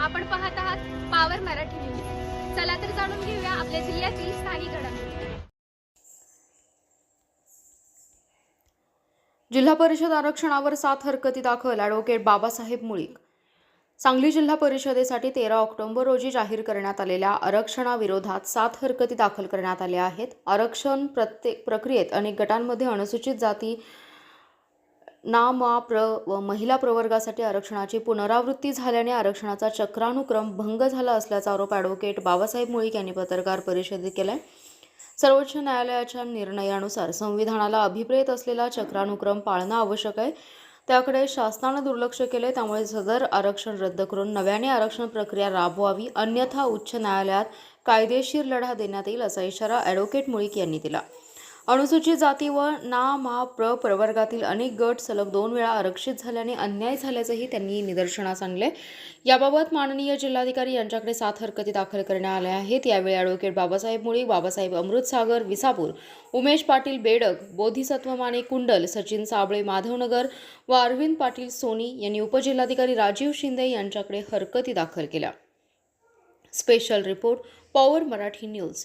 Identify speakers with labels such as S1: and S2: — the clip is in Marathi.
S1: आपण पाहत आहात पावर मराठी न्यूज चला तर जाणून घेऊया आपल्या जिल्ह्यातील स्थानिक घडामोडी.
S2: जिल्हा परिषद आरक्षणावर सात हरकती दाखल. ॲडव्होकेट बाबासाहेब मुळीक. सांगली जिल्हा परिषदेसाठी तेरा ऑक्टोबर रोजी जाहीर करण्यात आलेल्या आरक्षणाविरोधात सात हरकती दाखल करण्यात आल्या आहेत. आरक्षण प्रत्येक प्रक्रियेत अनेक गटांमध्ये अनुसूचित जाती ना मा प्र व महिला प्रवर्गासाठी आरक्षणाची पुनरावृत्ती झाल्याने आरक्षणाचा चक्रानुक्रम भंग झाला असल्याचा आरोप ॲडव्होकेट बाबासाहेब मुळीक यांनी पत्रकार परिषदेत केला सर्वोच्च न्यायालयाच्या निर्णयानुसार संविधानाला अभिप्रेत असलेला चक्रानुक्रम पाळणं आवश्यक आहे. त्याकडे शासनानं दुर्लक्ष केले त्यामुळे सदर आरक्षण रद्द करून नव्याने आरक्षण प्रक्रिया राबवावी अन्यथा उच्च न्यायालयात कायदेशीर लढा देण्यात येईल असा इशारा ॲडव्होकेट मुळीक यांनी दिला. अनुसूचित जाती व ना मा प्र प्रवर्गातील अनेक गट सलग दोन वेळा आरक्षित झाल्याने अन्याय झाल्याचंही त्यांनी निदर्शनास आणले. याबाबत माननीय जिल्हाधिकारी यांच्याकडे सात हरकती दाखल करण्यात आल्या आहेत. यावेळी ॲडव्होकेट बाबासाहेब मुळी बाबासाहेब अमृतसागर विसापूर उमेश पाटील बेडक बोधिसत्व माने कुंडल सचिन साबळे माधवनगर व अरविंद पाटील सोनी यांनी उपजिल्हाधिकारी राजीव शिंदे यांच्याकडे हरकती दाखल केल्या. Special report power Marathi news.